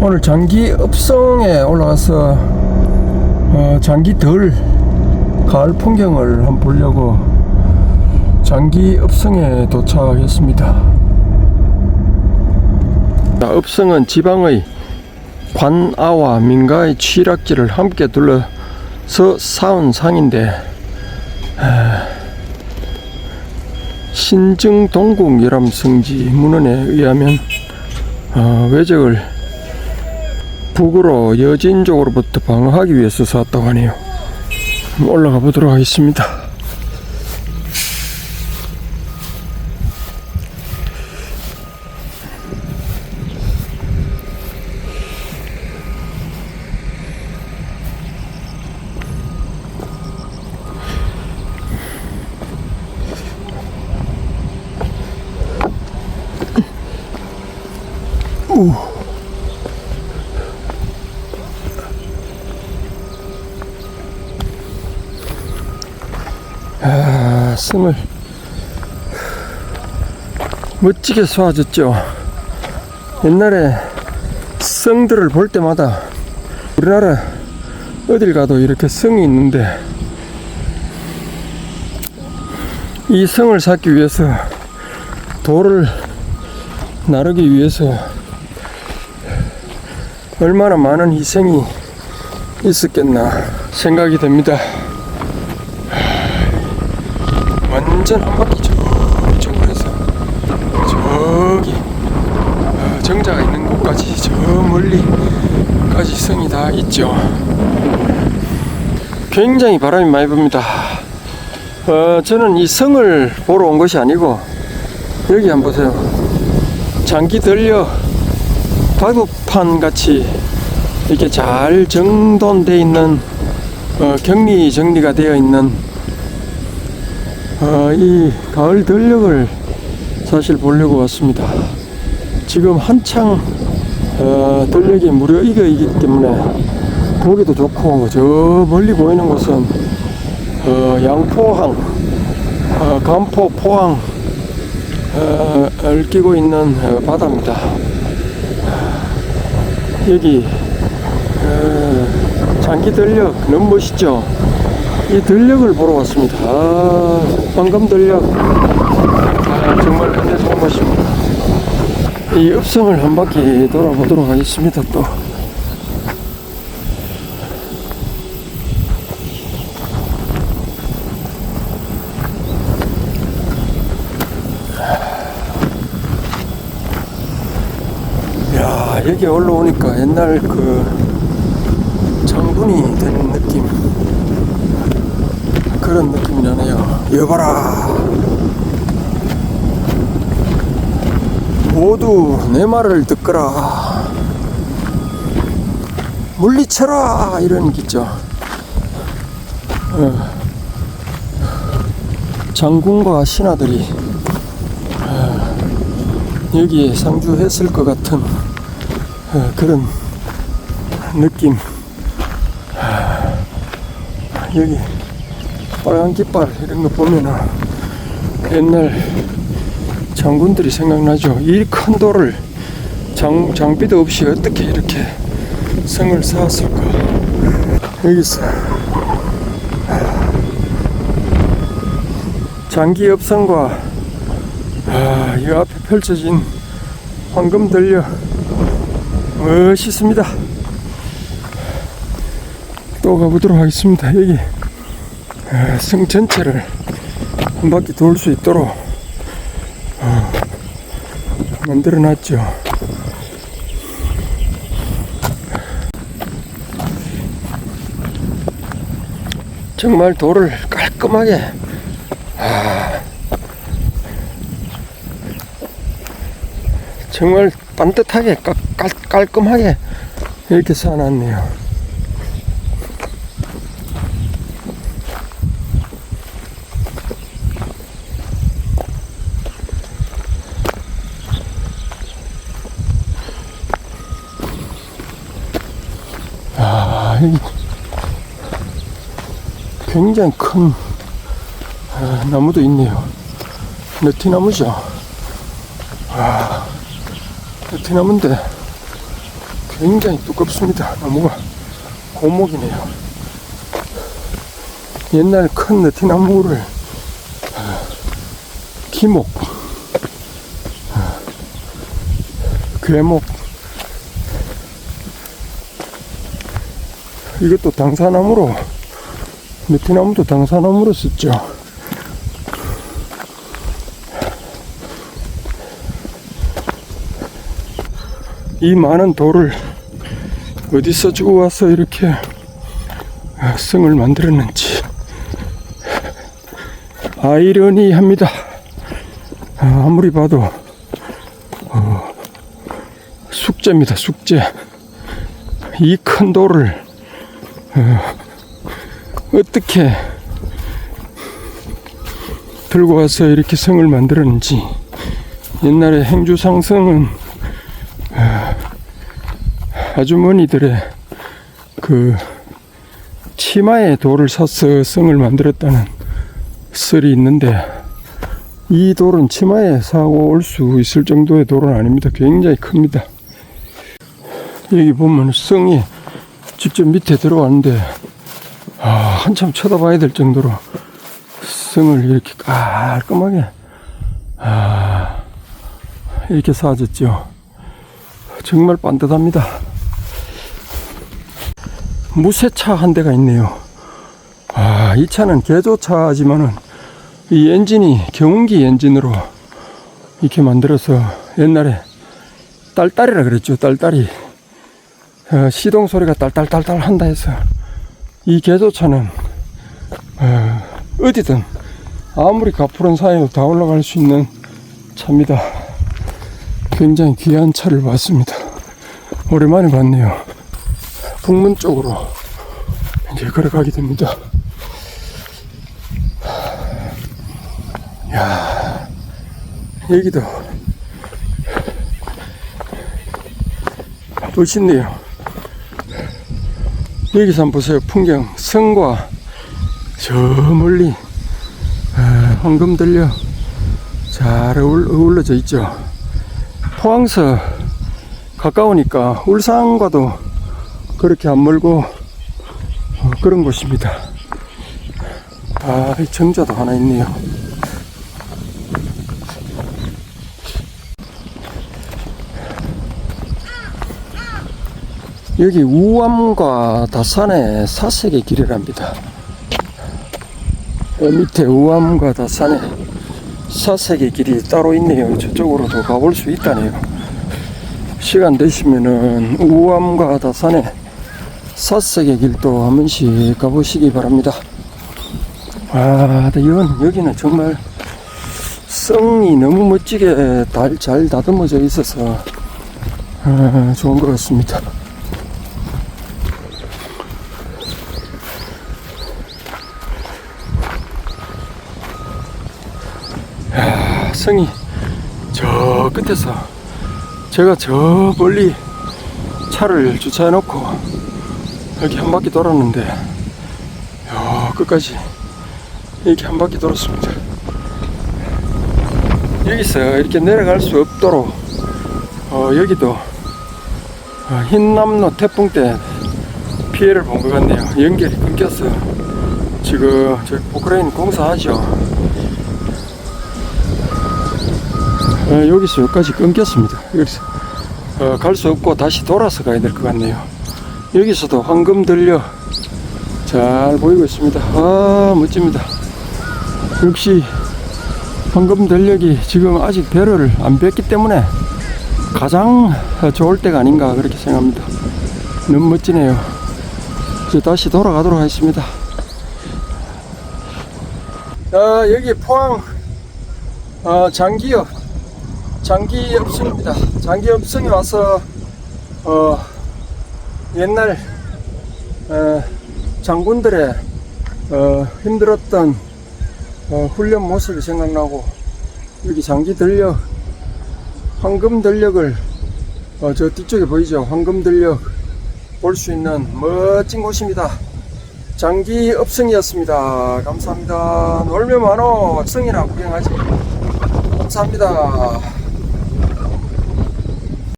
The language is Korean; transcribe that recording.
오늘 장기 읍성에 올라가서 어, 장기 덜 가을 풍경을 한번 보려고 장기 읍성에 도착했습니다. 자, 읍성은 지방의 관아와 민가의 취락지를 함께 둘러서 쌓은 상인데 신증동국 열암성지 문헌에 의하면 어, 외적을 북으로 여진 쪽으로부터 방어하기 위해서 쌓았다고 하네요. 올라가 보도록 하겠습니다. 아, 승을 멋지게 쏘아줬죠. 옛날에 성들을 볼 때마다 우리나라 어딜 가도 이렇게 성이 있는데 이 성을 쌓기 위해서 돌을 나르기 위해서 얼마나 많은 희생이 있었겠나 생각이 됩니다. 완전 한 바퀴 저쪽으로 해서 저기 어, 정자가 있는 곳까지 저 멀리까지 성이 다 있죠. 굉장히 바람이 많이 붑니다. 어, 저는 이 성을 보러 온 것이 아니고 여기 한번 보세요. 장기 들려 바둑판 같이 이렇게 잘 정돈되어 있는 어, 격리 정리가 되어 있는 어, 이 가을 들녘을 사실 보려고 왔습니다. 지금 한창 어, 들녘이 무려 이거이기 때문에 보기도 좋고 저 멀리 보이는 곳은 어, 양포항, 어, 간포 포항 어, 얽히고 있는 어, 바다입니다. 여기 어, 장기 들녘 너무 멋있죠? 이 들녘을 보러 왔습니다. 아, 황금 들녘. 아, 정말 근데 좋은 곳입니다. 이 읍성을 한 바퀴 돌아보도록 하겠습니다. 또. 야, 여기 올라오니까 옛날 그 장군이 되는 느낌. 그런 느낌이 나네요. 여봐라. 모두 내 말을 듣거라. 물리쳐라! 이런 게 있죠. 어. 장군과 신하들이 어, 여기에 상주했을 것 같은 어, 그런 느낌. 어, 여기 빨간 깃발 이런 거 보면은 옛날 장군들이 생각나죠. 이 큰 돌을 장, 장비도 없이 어떻게 이렇게 성을 쌓았을까. 여기서 장기 엽성과 아, 이 앞에 펼쳐진 황금 들려 멋있습니다. 또 가보도록 하겠습니다. 여기 어, 성 전체를 한 바퀴 돌 수 있도록 어, 만들어 놨죠. 정말 돌을 깔끔하게 아, 정말 반듯하게 깔, 깔, 깔끔하게 이렇게 쌓아놨네요. 아, 굉장히 큰 아, 나무도 있네요. 느티나무죠. 아, 느티나무인데 굉장히 두껍습니다. 나무가 고목이네요. 옛날 큰 느티나무를 어, 기목, 어, 괴목, 이것도 당사나무로 느티나무도 당사나무로 썼죠. 이 많은 돌을 어디서 주고 와서 이렇게 아, 성을 만들었는지 아이러니합니다. 아, 아무리 봐도 어, 숙제입니다. 숙제. 이 큰 돌을 어, 어떻게 들고 와서 이렇게 성을 만들었는지 옛날에 행주상성은 어, 아주머니들의 그 치마에 돌을 사서 성을 만들었다는 썰이 있는데 이 돌은 치마에 사고 올 수 있을 정도의 돌은 아닙니다. 굉장히 큽니다. 여기 보면 성이 직접 밑에 들어왔는데 아, 한참 쳐다봐야 될 정도로 성을 이렇게 깔끔하게 아, 이렇게 쌓아졌죠. 정말 반듯합니다. 무쇠차 한 대가 있네요. 아, 이 차는 개조차지만은 이 엔진이 경운기 엔진으로 이렇게 만들어서 옛날에 딸딸이라 그랬죠. 딸딸이. 어, 시동 소리가 딸딸딸딸 한다 해서 이 개조차는 어, 어디든 아무리 가푸른 산에도 다 올라갈 수 있는 차입니다. 굉장히 귀한 차를 봤습니다. 오랜만에 봤네요. 북문 쪽으로 이제 걸어가게 됩니다. 야 여기도 멋있네요. 여기서 한번 보세요. 풍경, 성과 저 멀리 아, 황금 들려 잘 어울- 어울러져 있죠. 포항서 가까우니까 울산과도 그렇게 안 멀고 어, 그런 곳입니다. 아, 이 정자도 하나 있네요. 여기 우암과 다산의 사색의 길이랍니다. 어, 밑에 우암과 다산의 사색의 길이 따로 있네요. 저쪽으로도 가볼 수 있다네요. 시간 되시면은 우암과 다산의 사색의 길도 한 번씩 가보시기 바랍니다. 아, 이건 여기는 정말 성이 너무 멋지게 달, 잘 다듬어져 있어서 아, 좋은 것 같습니다. 성이 저 끝에서 제가 저 멀리 차를 주차해 놓고 여기 한 바퀴 돌았는데 야, 끝까지 이렇게 한 바퀴 돌았습니다. 여기서 이렇게 내려갈 수 없도록 어, 여기도 어, 흰남노 태풍 때 피해를 본 것 같네요. 연결이 끊겼어. 지금 저 포크레인 공사하죠. 어, 여기서 여기까지 끊겼습니다. 여기서 어, 갈수 없고 다시 돌아서 가야 될 것 같네요. 여기서도 황금 들려 잘 보이고 있습니다. 아 멋집니다. 역시 황금 전력이 지금 아직 배를 안 뺐기 때문에 가장 좋을 때가 아닌가 그렇게 생각합니다. 너무 멋지네요. 이제 다시 돌아가도록 하겠습니다. 아, 여기 포항 어, 장기역 장기읍성입니다. 장기읍성에 와서 어, 옛날 어, 장군들의 어, 힘들었던 어, 훈련 모습이 생각나고 여기 장기 들력 황금 들력을 어, 저 뒤쪽에 보이죠? 황금 들력 볼 수 있는 멋진 곳입니다. 장기 업성이었습니다. 감사합니다. 놀면 많어. 성이나 구경하지. 감사합니다